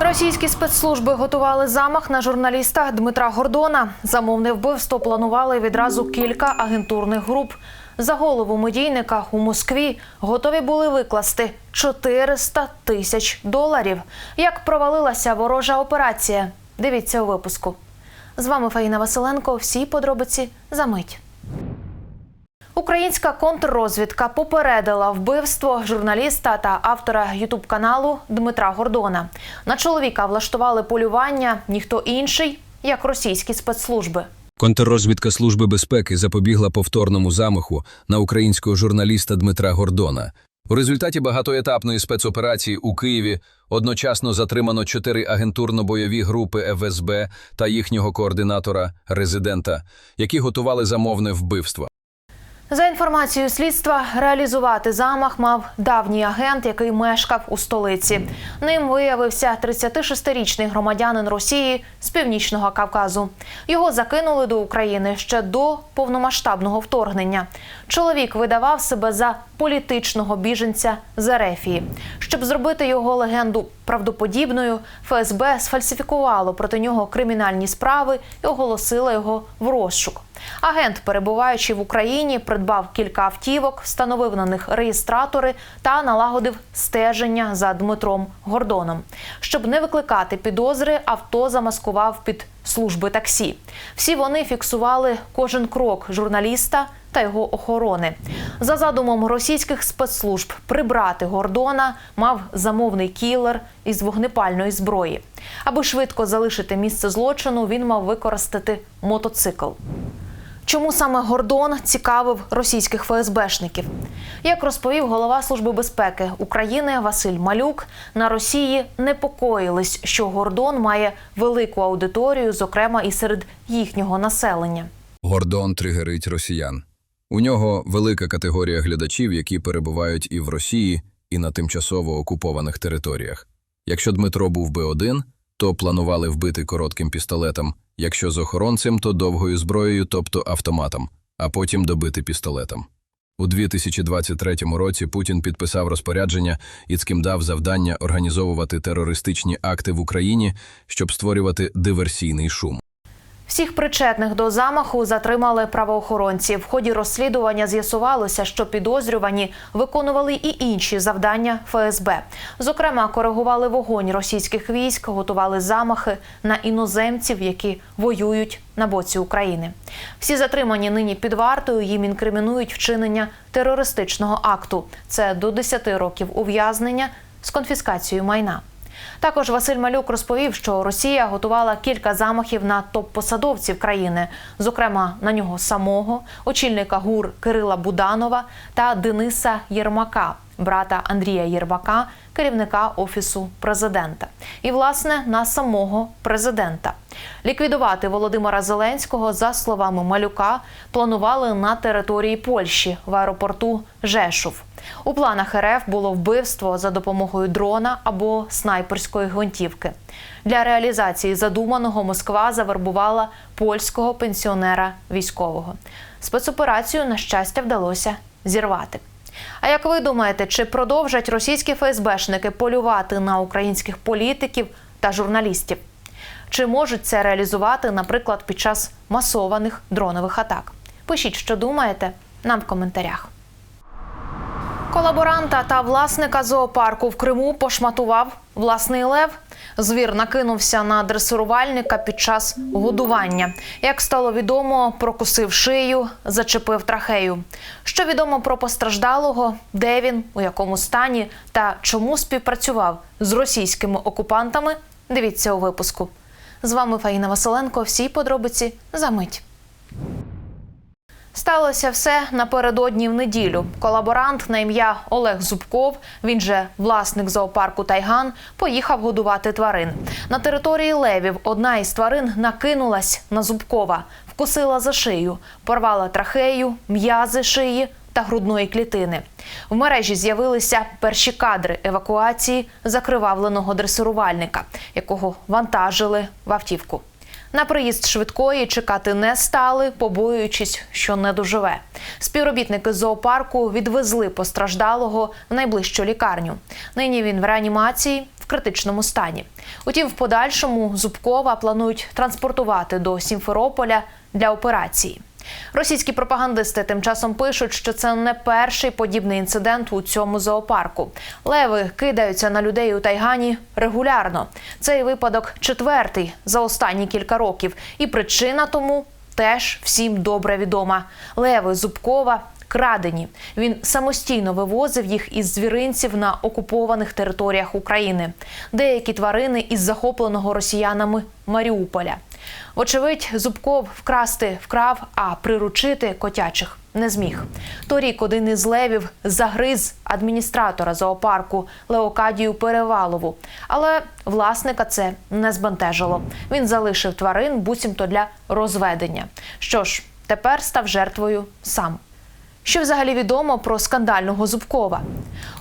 Російські спецслужби готували замах на журналіста Дмитра Гордона. Замовне вбивство планували відразу кілька агентурних груп. За голову медійника у Москві готові були викласти 400 тисяч доларів. Як провалилася ворожа операція? Дивіться у випуску. З вами Фаїна Василенко. Всі подробиці за мить. Українська контррозвідка попередила вбивство журналіста та автора ютуб-каналу Дмитра Гордона. На чоловіка влаштували полювання ніхто інший, як російські спецслужби. Контррозвідка Служби безпеки запобігла повторному замаху на українського журналіста Дмитра Гордона. У результаті багатоетапної спецоперації у Києві одночасно затримано чотири агентурно-бойові групи ФСБ та їхнього координатора, резидента, які готували замовне вбивство. За інформацією слідства, реалізувати замах мав давній агент, який мешкав у столиці. Ним виявився 36-річний громадянин Росії з північного Кавказу. Його закинули до України ще до повномасштабного вторгнення. Чоловік видавав себе за політичного біженця з. Щоб зробити його легенду правдоподібною, ФСБ сфальсифікувало проти нього кримінальні справи і оголосило його в розшук. Агент, перебуваючи в Україні, придбав кілька автівок, встановив на них реєстратори та налагодив стеження за Дмитром Гордоном. Щоб не викликати підозри, авто замаскував під служби таксі. Всі вони фіксували кожен крок журналіста та його охорони. За задумом російських спецслужб прибрати Гордона мав замовний кілер із вогнепальної зброї. Аби швидко залишити місце злочину, він мав використати мотоцикл. Чому саме Гордон цікавив російських ФСБшників? Як розповів голова Служби безпеки України Василь Малюк, на Росії непокоїлись, що Гордон має велику аудиторію, зокрема і серед їхнього населення. Гордон тригерить росіян. У нього велика категорія глядачів, які перебувають і в Росії, і на тимчасово окупованих територіях. Якщо Дмитро був би один, то планували вбити коротким пістолетом, якщо з охоронцем, то довгою зброєю, тобто автоматом, а потім добити пістолетом. У 2023 році Путін підписав розпорядження, яким дав завдання організовувати терористичні акти в Україні, щоб створювати диверсійний шум. Всіх причетних до замаху затримали правоохоронці. В ході розслідування з'ясувалося, що підозрювані виконували і інші завдання ФСБ. Зокрема, коригували вогонь російських військ, готували замахи на іноземців, які воюють на боці України. Всі затримані нині під вартою. Їм інкримінують вчинення терористичного акту. Це до 10 років ув'язнення з конфіскацією майна. Також Василь Малюк розповів, що Росія готувала кілька замахів на топ-посадовців країни, зокрема на нього самого, очільника ГУР Кирила Буданова та Дениса Єрмака, брата Андрія Єрмака, керівника офісу президента, і власне на самого президента. Ліквідувати Володимира Зеленського, за словами Малюка, планували на території Польщі в аеропорту Жешув. У планах РФ було вбивство за допомогою дрона або снайперської гвинтівки. Для реалізації задуманого Москва завербувала польського пенсіонера військового. Спецоперацію, на щастя, вдалося зірвати. А як ви думаєте, чи продовжать російські ФСБшники полювати на українських політиків та журналістів? Чи можуть це реалізувати, наприклад, під час масованих дронових атак? Пишіть, що думаєте, нам в коментарях. Колаборанта та власника зоопарку в Криму пошматував власний лев. Звір накинувся на дресирувальника під час годування. Як стало відомо, прокусив шию, зачепив трахею. Що відомо про постраждалого, де він, у якому стані та чому співпрацював з російськими окупантами? Дивіться у випуску. З вами Фаїна Василенко. Всі подробиці за мить. Сталося все напередодні в неділю. Колаборант на ім'я Олег Зубков, він же власник зоопарку Тайган, поїхав годувати тварин. На території левів одна із тварин накинулась на Зубкова, вкусила за шию, порвала трахею, м'язи шиї та грудної клітини. В мережі з'явилися перші кадри евакуації закривавленого дресирувальника, якого вантажили в автівку. На приїзд швидкої чекати не стали, побоюючись, що не доживе. Співробітники зоопарку відвезли постраждалого в найближчу лікарню. Нині він в реанімації в критичному стані. Утім, в подальшому Зубкова планують транспортувати до Сімферополя для операції. Російські пропагандисти тим часом пишуть, що це не перший подібний інцидент у цьому зоопарку. Леви кидаються на людей у Тайгані регулярно. Цей випадок четвертий за останні кілька років, і причина тому теж всім добре відома. Леви Зубкова. Крадені він самостійно вивозив їх із звіринців на окупованих територіях України. Деякі тварини із захопленого росіянами Маріуполя. Вочевидь, Зубков вкрасти вкрав, а приручити котячих не зміг. Торік один із левів загриз адміністратора зоопарку Леокадію Перевалову. Але власника це не збентежило. Він залишив тварин буцімто для розведення. Що ж, тепер став жертвою сам. Що взагалі відомо про скандального Зубкова?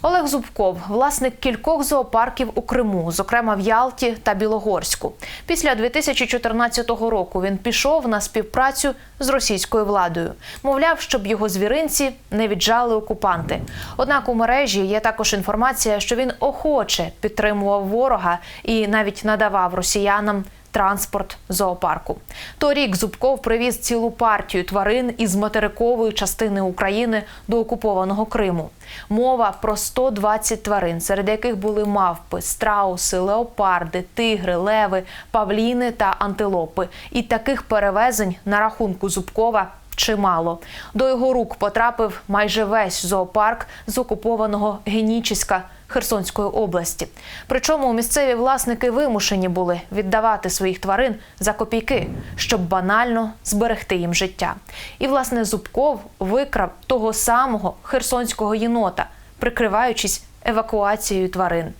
Олег Зубков, власник кількох зоопарків у Криму, зокрема в Ялті та Білогорську. Після 2014 року він пішов на співпрацю з російською владою. Мовляв, щоб його звіринці не віджали окупанти. Однак у мережі є також інформація, що він охоче підтримував ворога і навіть надавав росіянам транспорт зоопарку. Торік Зубков привіз цілу партію тварин із материкової частини України до окупованого Криму. Мова про 120 тварин, серед яких були мавпи, страуси, леопарди, тигри, леви, павліни та антилопи. І таких перевезень на рахунку Зубкова чимало. До його рук потрапив майже весь зоопарк з окупованого Генічіська Херсонської області. Причому місцеві власники вимушені були віддавати своїх тварин за копійки, щоб банально зберегти їм життя. І власне Зубков викрав того самого херсонського єнота, прикриваючись евакуацією тварин.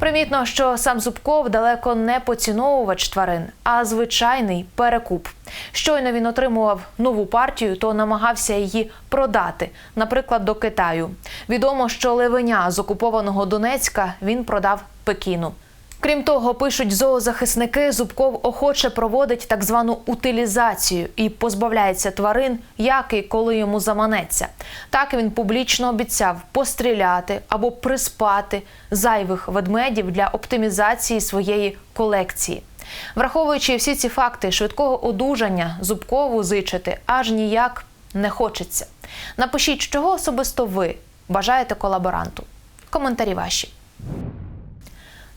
Примітно, що сам Зубков далеко не поціновувач тварин, а звичайний перекуп. Щойно він отримував нову партію, то намагався її продати, наприклад, до Китаю. Відомо, що левеня з окупованого Донецька він продав Пекіну. Крім того, пишуть зоозахисники, Зубков охоче проводить так звану утилізацію і позбавляється тварин, як і коли йому заманеться. Так він публічно обіцяв постріляти або приспати зайвих ведмедів для оптимізації своєї колекції. Враховуючи всі ці факти, швидкого одужання Зубкову зичити аж ніяк не хочеться. Напишіть, чого особисто ви бажаєте колаборанту. Коментарі ваші.